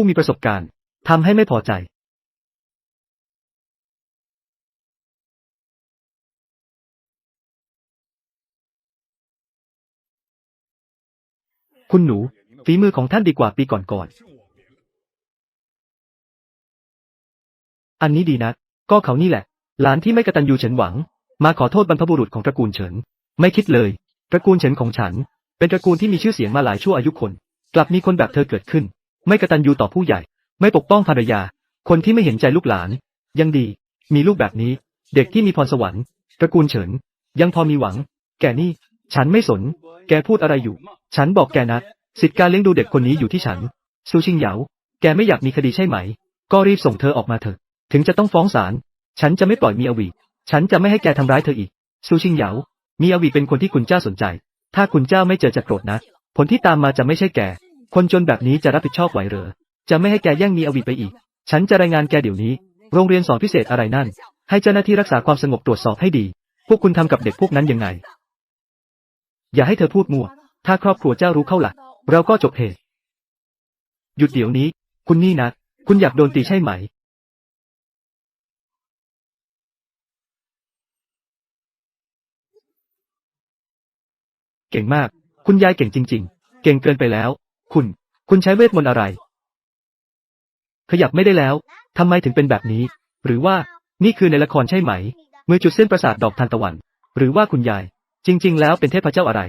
ผู้มีประสบการณ์ทำให้ไม่พอใจคุณหนู ฝีมือของท่านดีกว่าปีก่อนๆ อันนี้ดีนะก็เขานี่แหละ หลานที่ไม่กระตันยูเฉินหวัง มาขอโทษบรรพบุรุษของตระกูลเฉิน ไม่คิดเลย ตระกูลเฉินของฉัน เป็นตระกูลที่มีชื่อเสียงมาหลายชั่วอายุคน กลับมีคนแบบเธอเกิดขึ้น ไม่กระตันยูต่อผู้ใหญ่ ไม่ปกป้องภรรยา คนที่ไม่เห็นใจลูกหลาน ยังดี มีลูกแบบนี้ เด็กที่มีพรสวรรค์ตระกูลเฉิน ยังพอมีหวัง แกนี่ ฉันไม่สน แกพูดอะไรอยู่ ฉันบอกแกนะ สิทธิการเลี้ยงดูเด็กคนนี้อยู่ที่ฉันซูชิงเหยาแกไม่อยากมีคดีใช่ไหม ก็รีบส่งเธอออกมาเถอะ ถึงจะต้องฟ้องศาล ฉันจะไม่ปล่อยมีอวี ฉันจะไม่ให้แกทำร้ายเธออีกซูชิงเหยามีอวีเป็นคนที่คุณเจ้าสนใจ ถ้าคุณเจ้าไม่เจอจะโกรธนะ ผลที่ตามมาจะไม่ใช่แก คนจนแบบนี้จะรับผิดชอบไหวเหรอ จะไม่ให้แกแย่งมีอวีไปอีก ฉันจะรายงานแกเดี๋ยวนี้ โรงเรียนสอนพิเศษอะไรนั่น ให้เจ้าหน้าที่รักษาความสงบตรวจสอบให้ดี พวกคุณทำกับเด็กพวกนั้นยังไง อย่าให้เธอพูดมั่ว ถ้าครอบครัวเจ้ารู้เข้าหลัก เราก็จบเหตุ หยุดเดี๋ยวนี้ คุณนี่นะ คุณอยากโดนตีใช่ไหมเก่งมาก คุณยายเก่งจริง ๆ เก่งเกินไปแล้ว คุณ คุณใช้เวทมนต์อะไร ขยับไม่ได้แล้ว ทำไมถึงเป็นแบบนี้ หรือว่า นี่คือในละครใช่ไหม มือจุดเส้นประสาทดอกทานตะวัน หรือว่าคุณยาย จริง ๆ แล้วเป็นเทพเจ้าอะไร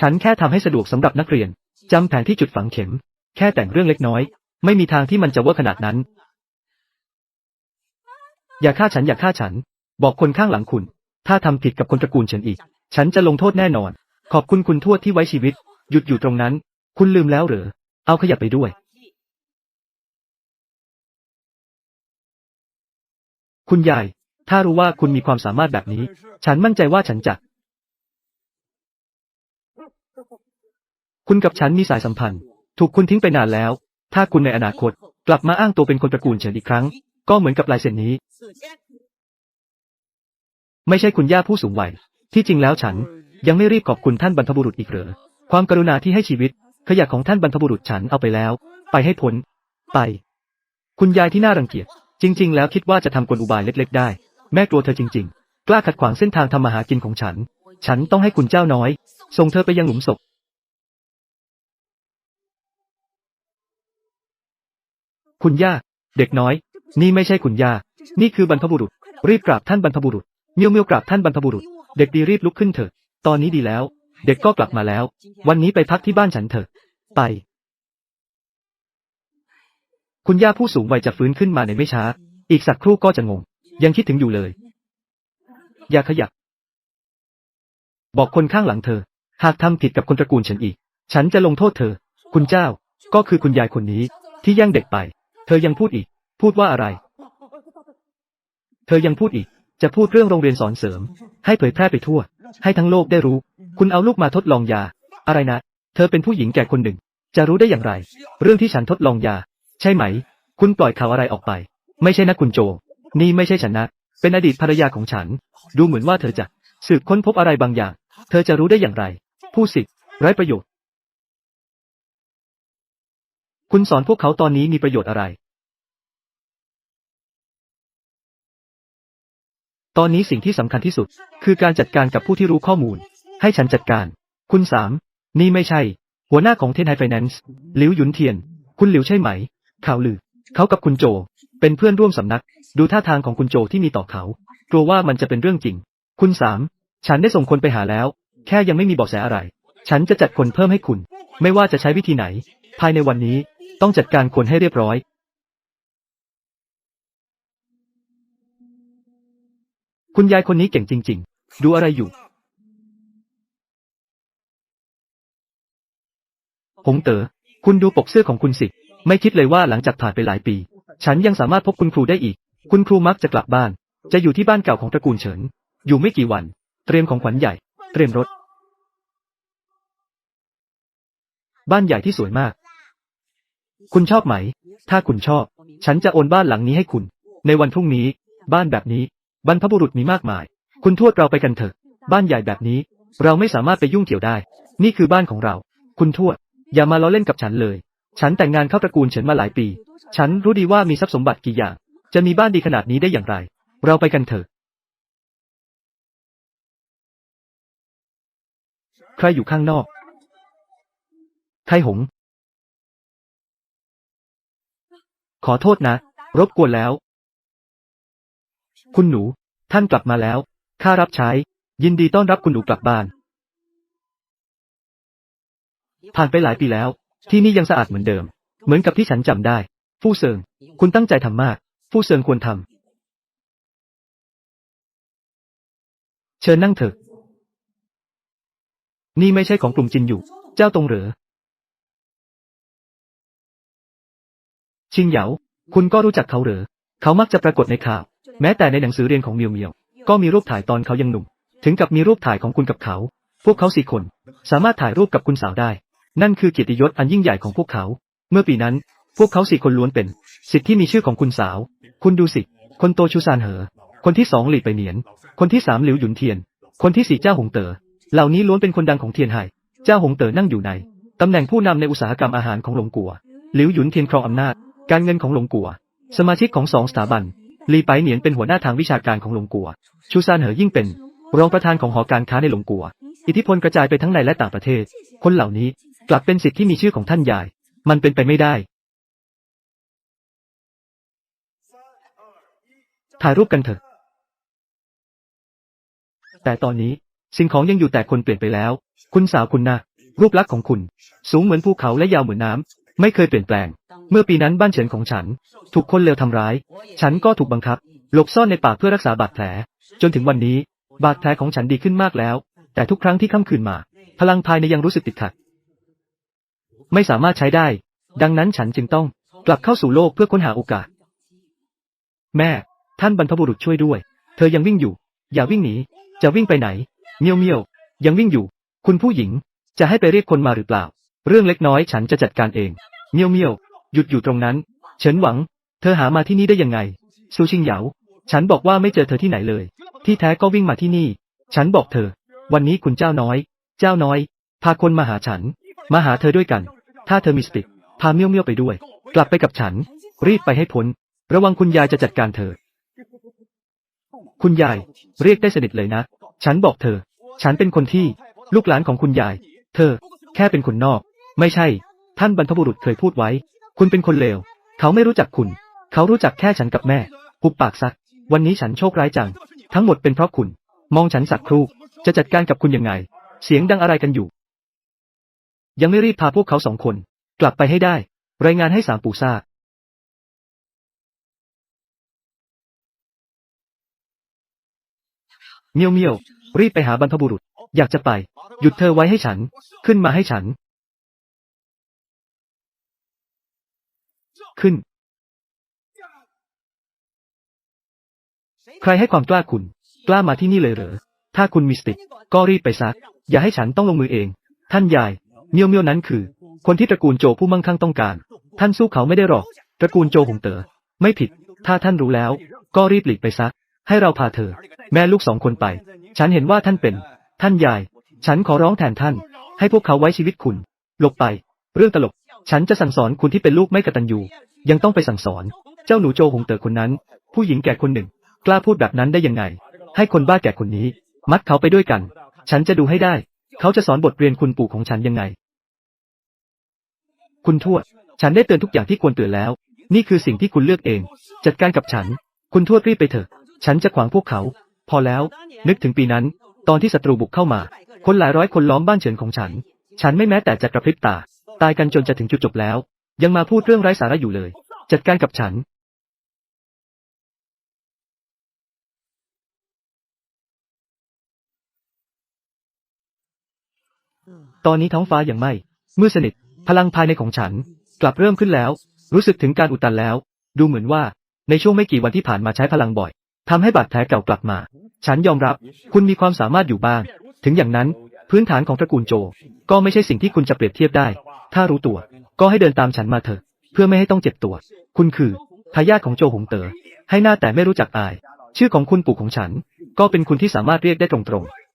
ฉันแค่ทำให้สะดวกสำหรับนักเรียน จำแผนที่จุดฝังเข็ม แค่แต่งเรื่องเล็กน้อย ไม่มีทางที่มันจะวอร์ขนาดนั้น อย่าฆ่าฉันอย่าฆ่าฉัน บอกคนข้างหลังคุณ ถ้าทำผิดกับคนตระกูลฉินอีก ฉันจะลงโทษแน่นอน ขอบคุณคุณทวดที่ไว้ชีวิต หยุดอยู่ตรงนั้น คุณลืมแล้วเหรอ เอาขยับไปด้วย คุณยาย ถ้ารู้ว่าคุณมีความสามารถแบบนี้ ฉันมั่นใจว่าฉันจะ คุณกับฉันมีสายสัมพันธ์ ถูกคุณทิ้งไปนานแล้ว ถ้าคุณในอนาคต กลับมาอ้างตัวเป็นคนตระกูลเฉินอีกครั้ง ก็เหมือนกับลายเซ็นนี้ ไม่ใช่คุณย่าผู้สูงวัย ที่จริงแล้วฉัน ยังไม่รีบขอบคุณท่านบรรพบุรุษอีกเหรอ ความกรุณาที่ให้ชีวิต ขยะของท่านบรรพบุรุษฉันเอาไปแล้ว ไปให้พ้น ไป คุณยายที่น่ารังเกียจ จริง ๆ แล้วคิดว่าจะทำกลอุบายเล็ก ๆ ได้ แม่กลัวเธอจริง ๆ กล้าขัดขวางเส้นทางทำมาหากินของฉัน ฉันต้องให้คุณเจ้าน้อย ส่งเธอไปยังหลุมศพคุณย่า เด็กน้อย นี่ไม่ใช่คุณย่า นี่คือบรรพบุรุษ รีบกราบท่านบรรพบุรุษ เมียวเมียวกราบท่านบรรพบุรุษ เด็กดีรีบลุกขึ้นเถอะ ตอนนี้ดีแล้ว เด็กก็กลับมาแล้ว วันนี้ไปพักที่บ้านฉันเถอะ ไป คุณย่าผู้สูงวัยจะฟื้นขึ้นมาในไม่ช้า อีกสักครู่ก็จะงง ยังคิดถึงอยู่เลย อย่าขยับ บอกคนข้างหลังเธอ หากทำผิดกับคนตระกูลฉันอีก ฉันจะลงโทษเธอ คุณเจ้า ก็คือคุณยายคนนี้ ที่แย่งเด็กไป เธอยังพูดอีก พูดว่าอะไร เธอยังพูดอีก จะพูดเรื่องโรงเรียนสอนเสริม ให้เผยแพร่ไปทั่ว ให้ทั้งโลกได้รู้ คุณเอาลูกมาทดลองยา อะไรนะ เธอเป็นผู้หญิงแก่คนหนึ่ง จะรู้ได้อย่างไร เรื่องที่ฉันทดลองยา ใช่ไหม คุณปล่อยข่าวอะไรออกไป ไม่ใช่นะคุณโจ นี่ไม่ใช่ฉันนะ เป็นอดีตภรรยาของฉัน ดูเหมือนว่าเธอจะสืบค้นพบอะไรบางอย่าง เธอจะรู้ได้อย่างไร ผู้สิทธิ์ไร้ประโยชน์ คุณสอนพวกเขาตอนนี้มีประโยชน์อะไร ตอนนี้สิ่งที่สำคัญที่สุด คือการจัดการกับผู้ที่รู้ข้อมูล ให้ฉันจัดการ คุณสาม นี่ไม่ใช่ หัวหน้าของเทนไฮไฟแนนซ์หลิวหยุนเทียน คุณหลิวใช่ไหม ข่าวลือ เขากับคุณโจ เป็นเพื่อนร่วมสำนัก ดูท่าทางของคุณโจที่มีต่อเขา กลัวว่ามันจะเป็นเรื่องจริง คุณสาม ฉันได้ส่งคนไปหาแล้ว แค่ยังไม่มีเบาะแสอะไร ฉันจะจัดคนเพิ่มให้คุณ ไม่ว่าจะใช้วิธีไหน ภายในวันนี้ ต้องจัดการคนให้เรียบร้อยคุณยายคนนี้เก่งจริง ๆ ดูอะไรอยู่ หงเต๋อคุณดูปกเสื้อของคุณสิ ไม่คิดเลยว่าหลังจากผ่านไปหลายปี ฉันยังสามารถพบคุณครูได้อีก คุณครูมักจะกลับบ้าน จะอยู่ที่บ้านเก่าของตระกูลเฉิน อยู่ไม่กี่วัน เตรียมของขวัญใหญ่ เตรียมรถ บ้านใหญ่ที่สวยมาก คุณชอบไหม ถ้าคุณชอบ ฉันจะโอนบ้านหลังนี้ให้คุณ ในวันพรุ่งนี้ บ้านแบบนี้ บรรพบุรุษมีมากมาย คุณทวดเราไปกันเถอะ บ้านใหญ่แบบนี้ เราไม่สามารถไปยุ่งเกี่ยวได้ นี่คือบ้านของเรา คุณทวด อย่ามาล้อเล่นกับฉันเลย ฉันแต่งงานเข้าตระกูลเฉินมาหลายปี ฉันรู้ดีว่ามีทรัพย์สมบัติกี่อย่าง จะมีบ้านดีขนาดนี้ได้อย่างไร เราไปกันเถอะ ใครอยู่ข้างนอก ไทหง ขอโทษนะ รบกวนแล้ว คุณหนู ท่านกลับมาแล้ว ข้ารับใช้ ยินดีต้อนรับคุณหนูกลับบ้าน ผ่านไปหลายปีแล้ว ที่นี่ยังสะอาดเหมือนเดิม เหมือนกับที่ฉันจำได้ ฟู่เซิง คุณตั้งใจทำมาก ฟู่เซิงควรทำเชิญนั่งเถอะ นี่ไม่ใช่ของกลุ่มจินอยู่ เจ้าตรงเหรอ ชิงเหยา คุณก็รู้จักเขาเหรอ เขามักจะปรากฏในข่าว แม้แต่ในหนังสือเรียนของเมียวเมียว ก็มีรูปถ่ายตอนเขายังหนุ่ม ถึงกับมีรูปถ่ายของคุณกับเขา พวกเขาสี่คน สามารถถ่ายรูปกับคุณสาวได้ นั่นคือเกียรติยศอันยิ่งใหญ่ของพวกเขา เมื่อปีนั้น พวกเขาสี่คนล้วนเป็นสิทธิ์ที่มีชื่อของคุณสาว คุณดูสิ คนโตชูซานเหอ คนที่สองหลีไปเหนียน คนที่สามหลิวหยุนเทียน คนที่สี่เจ้าหงเตอ๋อ เหล่านี้ล้วนเป็นคนดังของเทียนไห่ เจ้าหงเต๋อนั่งอยู่ในตำแหน่งผู้นำในอุตสาหกรรมอาหารของหลงกัว หลิวหยุนเทียนครองอำนาจ การเงินของหลงกัว สมาชิกของสองสถาบัน ลีไปเหนียนเป็นหัวหน้าทางวิชาการของหลงกัว ชูซานเหอยิ่งเป็นรองประธานของหอการค้าในหลงกัว อิทธิพลกระจายไปทั้งในและต่างประเทศ คนเหล่านี้ กลับเป็นสิทธิ์ที่มีชื่อของท่านใหญ่มันเป็นไปไม่ได้ ถ่ายรูปกันเถอะ แต่ตอนนี้สิ่งของยังอยู่แต่คนเปลี่ยนไปแล้ว คุณสาวคุณนะรูปลักษณ์ของคุณ สูงเหมือนภูเขาและยาวเหมือนน้ำ ไม่เคยเปลี่ยนแปลง เมื่อปีนั้นบ้านเฉินของฉัน ถูกคนเลวทำร้าย ฉันก็ถูกบังคับ หลบซ่อนในป่าเพื่อรักษาบาดแผล จนถึงวันนี้ บาดแผลของฉันดีขึ้นมากแล้ว แต่ทุกครั้งที่ค่ำคืนมา พลังภายในยังรู้สึกติดขัด ไม่สามารถใช้ได้ ดังนั้นฉันจึงต้องกลับเข้าสู่โลกเพื่อค้นหาโอกาส แม่ ท่านบรรพบุรุษช่วยด้วย เธอยังวิ่งอยู่ อย่าวิ่งหนี จะวิ่งไปไหน เมียวเมียว ยังวิ่งอยู่ คุณผู้หญิง จะให้ไปเรียกคนมาหรือเปล่า เรื่องเล็กน้อยฉันจะจัดการเอง เมียวเมียว หยุดอยู่ตรงนั้น เฉินหวัง เธอหามาที่นี่ได้ยังไง ซูชิงเหยา ฉันบอกว่าไม่เจอเธอที่ไหนเลย ที่แท้ก็วิ่งมาที่นี่ ฉันบอกเธอ วันนี้คุณเจ้าน้อย เจ้าน้อย พาคนมาหาฉัน มาหาเธอด้วยกัน ถ้าเธอมีสติ พาเมียวเมียวไปด้วย กลับไปกับฉัน รีบไปให้พ้น ระวังคุณยายจะจัดการเธอ คุณยาย เรียกได้สนิทเลยนะ ฉันบอกเธอ ฉันเป็นคนที่ ลูกหลานของคุณยาย เธอ แค่เป็นคนนอก ไม่ใช่ ท่านบรรพบุรุษเคยพูดไว้ คุณเป็นคนเลว เขาไม่รู้จักคุณ เขารู้จักแค่ฉันกับแม่หุบปากซักวันนี้ฉันโชคร้ายจัง ทั้งหมดเป็นเพราะคุณ มองฉันสักครู่ จะจัดการกับคุณยังไง เสียงดังอะไรกันอยู่ ยังไม่รีบพาพวกเขาสองคน กลับไปให้ได้ รายงานให้สามปู่ทราบเมียวเมียวรีบไปหาบรรพบุรุษ อยากจะไป หยุดเธอไว้ให้ฉัน ขึ้นมาให้ฉัน ขึ้น ใครให้ความกล้าคุณ กล้ามาที่นี่เลยเหรอ ถ้าคุณมีสติ ก็รีบไปซักอย่าให้ฉันต้องลงมือเอง ท่านยาย เมียวเมียวนั้นคือ คนที่ตระกูลโจผู้มั่งคั่งต้องการ ท่านสู้เขาไม่ได้หรอก ตระกูลโจหงเตอ๋อไม่ผิด ถ้าท่านรู้แล้ว ก็รีบหลีกไปซักให้เราพาเธอ แม่ลูกสองคนไป ฉันเห็นว่าท่านเป็น ท่านยาย ฉันขอร้องแทนท่าน ให้พวกเขาไว้ชีวิตคุณ หลบไป เรื่องตลก ฉันจะสั่งสอนคุณที่เป็นลูกไม่กตัญญู ยังต้องไปสั่งสอน เจ้าหนูโจหงเต๋อคนนั้น ผู้หญิงแก่คนหนึ่ง กล้าพูดแบบนั้นได้ยังไง ให้คนบ้าแก่คนนี้ มัดเขาไปด้วยกัน ฉันจะดูให้ได้ เขาจะสอนบทเรียนคุณปู่ของฉันยังไง คุณทวด ฉันได้เตือนทุกอย่างที่ควรเตือนแล้ว นี่คือสิ่งที่คุณเลือกเอง จัดการกับฉัน คุณทวดรีบไปเถอะ ฉันจะขวางพวกเขา พอแล้ว นึกถึงปีนั้น ตอนที่ศัตรูบุกเข้ามา คนหลายร้อยคนล้อมบ้านเฉินของฉัน ฉันไม่แม้แต่จะกระพริบตา ตายกันจนจะถึงจุดจบแล้ว ยังมาพูดเรื่องไร้สาระอยู่เลย จัดการกับฉัน ตอนนี้ท้องฟ้ายังไม่มืดสนิท พลังภายในของฉัน กลับเริ่มขึ้นแล้ว รู้สึกถึงการอุดตันแล้ว ดูเหมือนว่า ในช่วงไม่กี่วันที่ผ่านมาใช้พลังบ่อยทำให้บาดแผลเก่ากลับมา ฉันยอมรับ คุณมีความสามารถอยู่บ้าง ถึงอย่างนั้น พื้นฐานของตระกูลโจ ก็ไม่ใช่สิ่งที่คุณจะเปรียบเทียบได้ ถ้ารู้ตัว ก็ให้เดินตามฉันมาเถอะ เพื่อไม่ให้ต้องเจ็บตัว คุณคือทายาทของโจหงเตอ๋อให้หน้าแต่ไม่รู้จักอาย ชื่อของคุณปู่ของฉัน ก็เป็นคุณที่สามารถเรียกได้ตรงๆ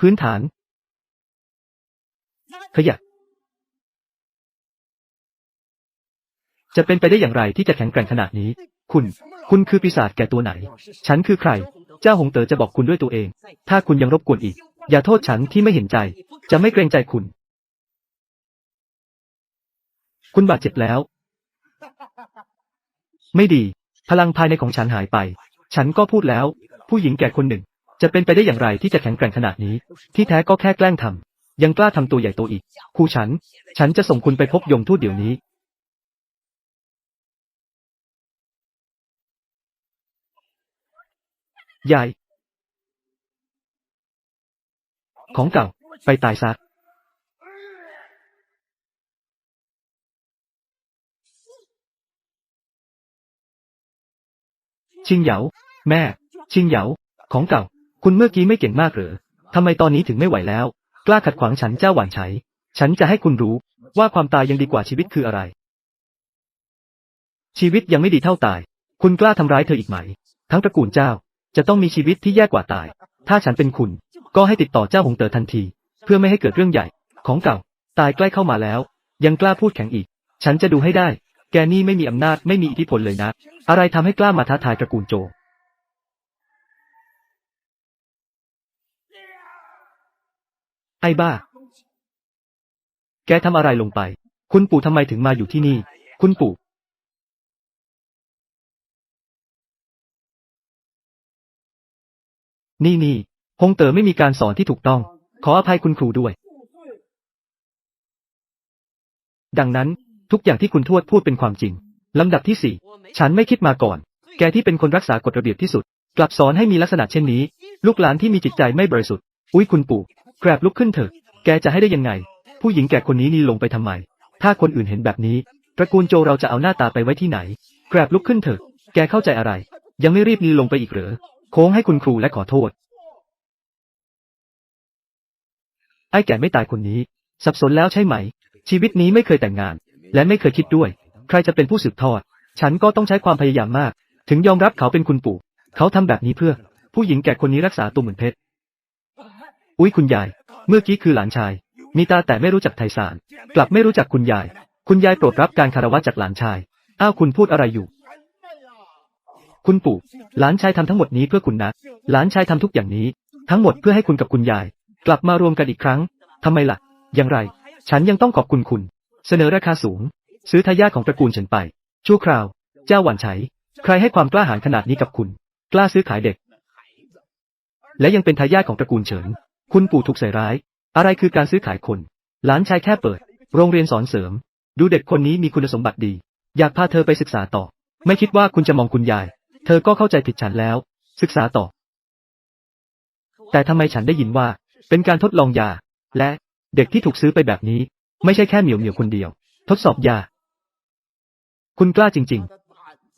พื้นฐาน ขยะ จะเป็นไปได้อย่างไรที่จะแข็งแกร่งขนาดนี้ คุณ คุณคือปีศาจแก่ตัวไหน ฉันคือใคร เจ้าหงเต๋อจะบอกคุณด้วยตัวเอง ถ้าคุณยังรบกวนอีก อย่าโทษฉันที่ไม่เห็นใจ จะไม่เกรงใจคุณ คุณบาดเจ็บแล้ว ไม่ดี พลังภายในของฉันหายไป ฉันก็พูดแล้ว ผู้หญิงแก่คนหนึ่ง จะเป็นไปได้อย่างไรที่จะแข็งแกร่งขนาดนี้ ที่แท้ก็แค่แกล้งทำยังกล้าทำตัวใหญ่โตอีกครูฉัน ฉันจะส่งคุณไปพบยมทูตเดี๋ยวนี้ยายของเก่า ไปตายซะชิงเหยา แม่ ชิงเหยา ของเก่า คุณเมื่อกี้ไม่เก่งมากเหรอทำไมตอนนี้ถึงไม่ไหวแล้ว กล้าขัดขวางฉันเจ้าหวานไฉฉันจะให้คุณรู้ ว่าความตายยังดีกว่าชีวิตคืออะไร ชีวิตยังไม่ดีเท่าตาย คุณกล้าทำร้ายเธออีกไหม ทั้งตระกูลเจ้า จะต้องมีชีวิตที่แย่กว่าตาย ถ้าฉันเป็นคุณ ก็ให้ติดต่อเจ้าหงเต๋อทันที เพื่อไม่ให้เกิดเรื่องใหญ่ ของเก่า ตายใกล้เข้ามาแล้ว ยังกล้าพูดแข็งอีก ฉันจะดูให้ได้ แกนี่ไม่มีอำนาจไม่มีอิทธิพลเลยนะ อะไรทำให้กล้ามาท้าทายตระกูลโจ ไอ้บ้า แกทำอะไรลงไป คุณปู่ทำไมถึงมาอยู่ที่นี่ คุณปู่ นี่นี่ฮงเต๋อไม่มีการสอนที่ถูกต้อง ขออภัยคุณครูด้วย ดังนั้น ทุกอย่างที่คุณทวดพูดเป็นความจริง ลำดับที่สี่ฉันไม่คิดมาก่อน แกที่เป็นคนรักษากฎระเบียบที่สุด กลับสอนให้มีลักษณะเช่นนี้ ลูกหลานที่มีจิตใจไม่บริสุทธิ์ อุ้ยคุณปู่ แกรบลุกขึ้นเถอะ แกจะให้ได้ยังไง ผู้หญิงแก่คนนี้นี่ลงไปทำไม ถ้าคนอื่นเห็นแบบนี้ ตระกูลโจเราจะเอาหน้าตาไปไว้ที่ไหน แกรบลุกขึ้นเถอะ แกเข้าใจอะไร ยังไม่รีบนีลงไปอีกเหรอ โค้งให้คุณครูและขอโทษ ไอ้แก่ไม่ตายคนนี้ สับสนแล้วใช่ไหม ชีวิตนี้ไม่เคยแต่งงาน และไม่เคยคิดด้วย ใครจะเป็นผู้สืบทอด ฉันก็ต้องใช้ความพยายามมาก ถึงยอมรับเขาเป็นคุณปู่ เขาทำแบบนี้เพื่อ ผู้หญิงแก่คนนี้รักษาตัวเหมือนเพชร อุ้ยคุณยาย เมื่อกี้คือหลานชาย มีตาแต่ไม่รู้จักไทยสาร กลับไม่รู้จักคุณยาย คุณยายโปรดรับการคารวะจากหลานชาย อ้าวคุณพูดอะไรอยู่ คุณปู่ หลานชายทำทั้งหมดนี้เพื่อคุณนะ หลานชายทำทุกอย่างนี้ ทั้งหมดเพื่อให้คุณกับคุณยาย กลับมารวมกันอีกครั้งทำไมล่ะ อย่างไร ฉันยังต้องขอบคุณคุณ เสนอราคาสูง ซื้อทายาทของตระกูลฉันไป ชั่วคราว เจ้าหวันไฉใครให้ความกล้าหาญขนาดนี้กับคุณ กล้าซื้อขายเด็ก และยังเป็นทายาทของตระกูลเฉิน คุณปู่ถูกใส่ร้าย อะไรคือการซื้อขายคน หลานชายแค่เปิด โรงเรียนสอนเสริม ดูเด็กคนนี้มีคุณสมบัติดี อยากพาเธอไปศึกษาต่อ ไม่คิดว่าคุณจะมองคุณยาย เธอก็เข้าใจผิดฉันแล้ว ศึกษาต่อ แต่ทำไมฉันได้ยินว่า เป็นการทดลองยา และเด็กที่ถูกซื้อไปแบบนี้ ไม่ใช่แค่เหมียวเหมียวคนเดียว ทดสอบยา คุณกล้าจริง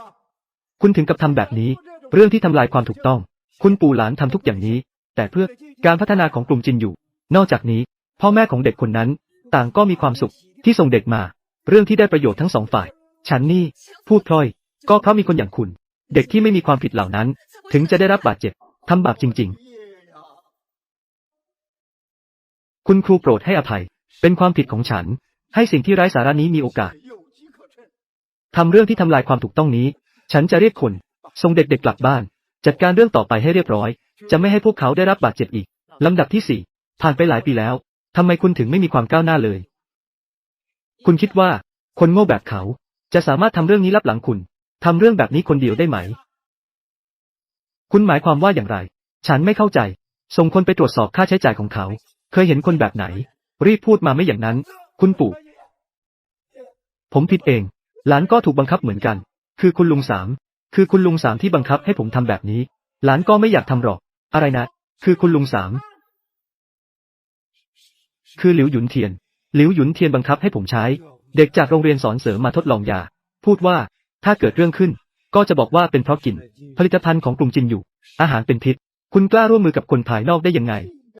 ๆ คุณถึงกับทำแบบนี้ เรื่องที่ทำลายความถูกต้อง คุณปู่หลานทำทุกอย่างนี้ แต่เพื่อการพัฒนาของกลุ่มจินอยู่ นอกจากนี้ พ่อแม่ของเด็กคนนั้น ต่างก็มีความสุขที่ส่งเด็กมา เรื่องที่ได้ประโยชน์ทั้งสองฝ่าย ฉันนี่พูดพลอย ก็เพราะมีคนอย่างคุณ เด็กที่ไม่มีความผิดเหล่านั้น ถึงจะได้รับบาดเจ็บทำบาปจริง ๆ คุณครูโปรดให้อภัย เป็นความผิดของฉัน ให้สิ่งที่ไร้สาระนี้มีโอกาสทำเรื่องที่ทำลายความถูกต้องนี้ ฉันจะเรียกคนส่งเด็กๆกลับบ้าน จัดการเรื่องต่อไปให้เรียบร้อย จะไม่ให้พวกเขาได้รับบาดเจ็บอีก ลำดับที่สี่ผ่านไปหลายปีแล้วทำไมคุณถึงไม่มีความก้าวหน้าเลย คุณคิดว่า คนโง่แบบเขา จะสามารถทำเรื่องนี้ลับหลังคุณทำเรื่องแบบนี้คนเดียวได้ไหม คุณหมายความว่าอย่างไร ฉันไม่เข้าใจ ส่งคนไปตรวจสอบค่าใช้จ่ายของเขา เคยเห็นคนแบบไหน รีบพูดมาไม่อย่างนั้น คุณปู่ ผมผิดเอง หลานก็ถูกบังคับเหมือนกัน คือคุณลุงสาม คือคุณลุงสามที่บังคับให้ผมทำแบบนี้ หลานก็ไม่อยากทำหรอก อะไรนะ คือคุณลุงสาม คือหลิวหยุนเทียน หลิวหยุนเทียนบังคับให้ผมใช้ เด็กจากโรงเรียนสอนเสริมมาทดลองยา พูดว่า ถ้าเกิดเรื่องขึ้น ก็จะบอกว่าเป็นเพราะกิน ผลิตภัณฑ์ของกลุ่มจินอยู่ อาหารเป็นพิษ คุณกล้าร่วมมือกับคนภายนอกได้ยังไง